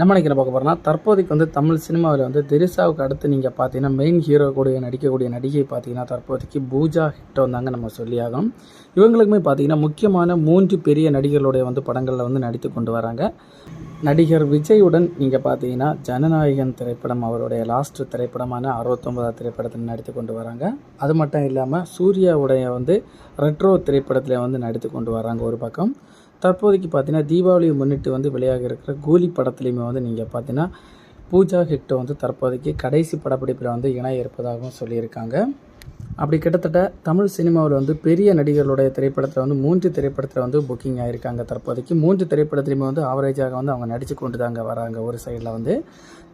நம்ம நினைக்கிற பார்க்க போகிறோம்னா தற்போதைக்கு வந்து தமிழ் சினிமாவில் வந்து திரிசாவுக்கு அடுத்து நீங்கள் பார்த்தீங்கன்னா மெயின் ஹீரோ கூட நடிக்கக்கூடிய நடிகை பார்த்தீங்கன்னா தற்போதைக்கு பூஜா ஹிட் வந்தாங்க நம்ம சொல்லியாகும் இவங்களுக்குமே பார்த்தீங்கன்னா முக்கியமான மூன்று பெரிய நடிகர்களுடைய வந்து படங்களில் வந்து நடித்து கொண்டு வராங்க. நடிகர் விஜயுடன் நீங்கள் பார்த்தீங்கன்னா ஜனநாயகன் திரைப்படம் அவருடைய லாஸ்ட் திரைப்படமான அறுபத்தொன்பதாம் திரைப்படத்தில் நடித்து கொண்டு வராங்க. அது மட்டும் இல்லாமல் சூர்யாவுடைய வந்து ரெட்ரோ திரைப்படத்தில் வந்து நடித்து கொண்டு வராங்க ஒரு பக்கம். தற்போதைக்கு பார்த்தீங்கன்னா தீபாவளியை முன்னிட்டு வந்து வெளியாக இருக்கிற கூலி படத்துலையுமே வந்து நீங்கள் பார்த்தீங்கன்னா பூஜா ஹெக்டோ வந்து தற்போதைக்கு கடைசி படப்பிடிப்பில் வந்து இணைய இருப்பதாகவும் சொல்லியிருக்காங்க. அப்படி கிட்டத்தட்ட தமிழ் சினிமாவில் வந்து பெரிய நடிகர்களுடைய திரைப்படத்தில் வந்து மூன்று திரைப்படத்தில் வந்து புக்கிங் ஆகியிருக்காங்க தற்போதைக்கு. மூன்று திரைப்படத்துலையுமே வந்து ஆவரேஜாக வந்து அவங்க நடித்து கொண்டு தாங்க வராங்க ஒரு சைடில் வந்து.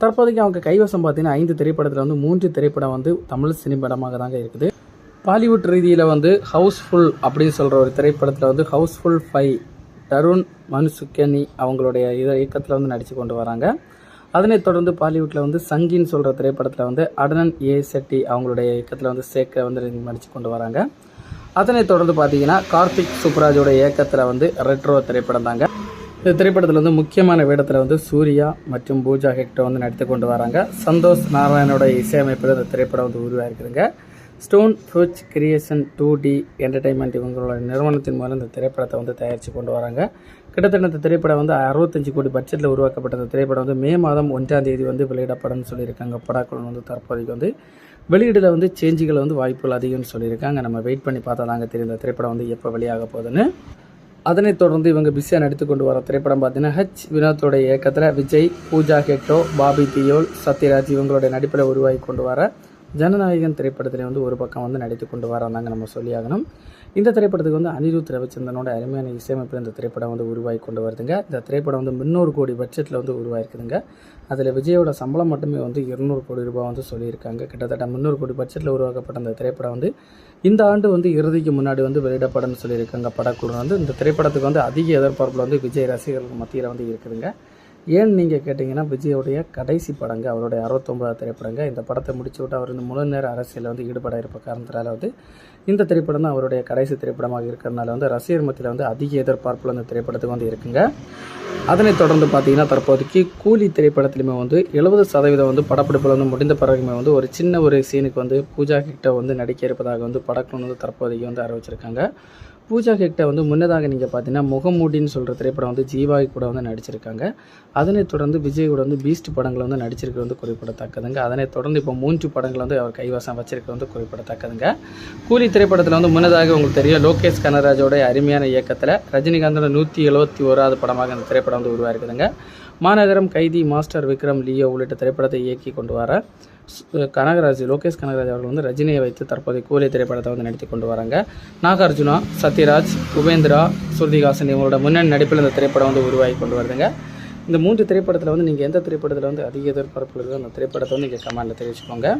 தற்போதைக்கு அவங்க கைவசம் பார்த்தீங்கன்னா ஐந்து திரைப்படத்தில் வந்து மூன்று திரைப்படம் வந்து தமிழ் சினிப்படமாக தாங்க இருக்குது. பாலிவுட் ரீதியில் வந்து ஹவுஸ்ஃபுல் அப்படின்னு சொல்கிற ஒரு திரைப்படத்தில் வந்து ஹவுஸ்ஃபுல் ஃபைவ் தருண் மனுசுக்கனி அவங்களுடைய இத இயக்கத்தில் வந்து நடித்து கொண்டு வராங்க. அதனைத் தொடர்ந்து பாலிவுட்டில் வந்து சங்கின்னு சொல்கிற திரைப்படத்தில் வந்து அடனன் ஏ செட்டி அவங்களுடைய இயக்கத்தில் வந்து சேர்க்க வந்து நடித்து கொண்டு வராங்க. அதனைத் தொடர்ந்து பார்த்தீங்கன்னா கார்த்திக் சுப்ராஜோட இயக்கத்தில் வந்து ரெட்ரோ திரைப்படம் தாங்க. இந்த திரைப்படத்தில் வந்து முக்கியமான வேடத்தில் வந்து சூர்யா மற்றும் பூஜா ஹெக்டோ வந்து நடித்து கொண்டு வராங்க. சந்தோஷ் நாராயணோட இசையமைப்பில் இந்த திரைப்படம் வந்து உருவாகிருக்குதுங்க. ஸ்டோன் ஃப்ரூச் கிரியேஷன் டூ டி என்டர்டைன்மெண்ட் இவங்களோட நிறுவனத்தின் மூலம் இந்த திரைப்படத்தை வந்து தயாரித்து கொண்டு வராங்க. கிட்டத்தட்ட இந்த திரைப்படம் வந்து அறுபத்தஞ்சு கோடி பட்ஜெட்டில் உருவாக்கப்பட்ட இந்த திரைப்படம் வந்து மே மாதம் ஒன்றாம் தேதி வந்து வெளியிடப்படும்னு சொல்லியிருக்காங்க. படாக்குழு வந்து தற்போதைக்கு வந்து வெளியீடில் வந்து சேஞ்சுகள் வந்து வாய்ப்புகள் அதிகம்னு சொல்லியிருக்காங்க. நம்ம வெயிட் பண்ணி பார்த்தா தாங்க தெரியும் இந்த திரைப்படம் வந்து எப்போ வெளியாக போகுதுன்னு. அதனைத் தொடர்ந்து இவங்க பிஸியாக நடித்து கொண்டு வர திரைப்படம் பார்த்தீங்கன்னா ஹச் வினோத்தோட இயக்கத்தில் விஜய் பூஜா ஹெட்டோ பாபி தியோல் சத்யராஜ் இவங்களுடைய நடிப்பில் உருவாகி கொண்டு வர ஜனநாயகன் திரைப்படத்தில் வந்து ஒரு பக்கம் வந்து நடித்து கொண்டு வராங்க நம்ம சொல்லியாகணும். இந்த திரைப்படத்துக்கு வந்து அனிருத் ரவிச்சந்திரனோட அருமையான இசையமைப்பில் இந்த திரைப்படம் வந்து உருவாகி கொண்டு வருதுங்க. இந்த திரைப்படம் வந்து முந்நூறு கோடி பட்ஜெட்டில் வந்து உருவாயிருக்குதுங்க. அதில் விஜயோட சம்பளம் மட்டுமே வந்து இருநூறு கோடி ரூபாய் வந்து சொல்லியிருக்காங்க. கிட்டத்தட்ட முந்நூறு கோடி பட்ஜெட்டில் உருவாக்கப்பட்ட இந்த திரைப்படம் வந்து இந்த ஆண்டு வந்து இறுதிக்கு முன்னாடி வந்து வெளியிடப்படும்னு சொல்லியிருக்காங்க படக்குழு வந்து. இந்த திரைப்படத்துக்கு வந்து அதிக எதிர்பார்ப்பில் வந்து விஜய் ரசிகர்கள் மத்தியில் வந்து இருக்குதுங்க. ஏன்னு நீங்கள் கேட்டிங்கன்னா விஜயோடைய கடைசி படங்க அவருடைய அறுபத்தொம்பதாவது திரைப்படங்க இந்த படத்தை முடிச்சு விட்டு அவர் இந்த முழு நேர அரசியலில் வந்து ஈடுபட இருப்ப காரணத்தினால வந்து இந்த திரைப்படம் தான் அவருடைய கடைசி திரைப்படமாக இருக்கிறதுனால வந்து ரசிகர் மத்தியில் வந்து அதிக எதிர்பார்ப்பில் அந்த திரைப்படத்துக்கு வந்து இருக்குங்க. அதனைத் தொடர்ந்து பார்த்தீங்கன்னா தற்போதைக்கு கூலி திரைப்படத்துலையுமே வந்து எழுபது சதவீதம் வந்து படப்பிடிப்பில் வந்து முடிந்த பிறகுமே வந்து ஒரு சின்ன ஒரு சீனுக்கு வந்து பூஜா கிட்ட வந்து நடிக்க இருப்பதாக வந்து படக்குழு வந்து தற்போதைக்கு வந்து அறிவிச்சிருக்காங்க. பூஜா ஹெக்டை வந்து முன்னதாக நீங்கள் பார்த்தீங்கன்னா முகமூடின்னு சொல்கிற திரைப்படம் வந்து ஜீவாய் கூட வந்து நடிச்சிருக்காங்க. அதனைத் தொடர்ந்து விஜய் கூட வந்து பீஸ்ட் படங்கள் வந்து நடிச்சிருக்க வந்து குறிப்பிடத்தக்கதுங்க. அதனைத் தொடர்ந்து இப்போ மூன்று படங்கள் வந்து அவர் கைவசம் வச்சிருக்க வந்து குறிப்பிடத்தக்கதுங்க. கூலி திரைப்படத்தில் வந்து முன்னதாக உங்களுக்கு தெரியும் லோகேஷ் கனராஜோட அருமையான இயக்கத்தில் ரஜினிகாந்தோட நூற்றி எழுபத்தி ஓராவது படமாக அந்த திரைப்படம் வந்து உருவாயிருக்குதுங்க. மாநகரம் கைதி மாஸ்டர் விக்ரம் லியோ உள்ளிட்ட திரைப்படத்தை இயக்கி கொண்டு வர கனகராஜ் லோகேஷ் கனகராஜ் அவர்கள் வந்து ரஜினியை வைத்து தற்போதைய கூலி திரைப்படத்தை வந்து நடித்து கொண்டு வராங்க. நாகார்ஜுனா சத்யராஜ் உபேந்திரா ஸ்ருதிகாசன் இவங்களோட முன்னணி நடிப்பில் இந்த திரைப்படம் வந்து உருவாகி கொண்டு வருதுங்க. இந்த மூன்று திரைப்படத்தில் வந்து நீங்கள் எந்த திரைப்படத்தில் வந்து அதிக எதிர்பார்ப்பு இருக்கோ அந்த திரைப்படத்தை வந்து நீங்கள் கமெண்டில் தெரிவிச்சுக்கோங்க.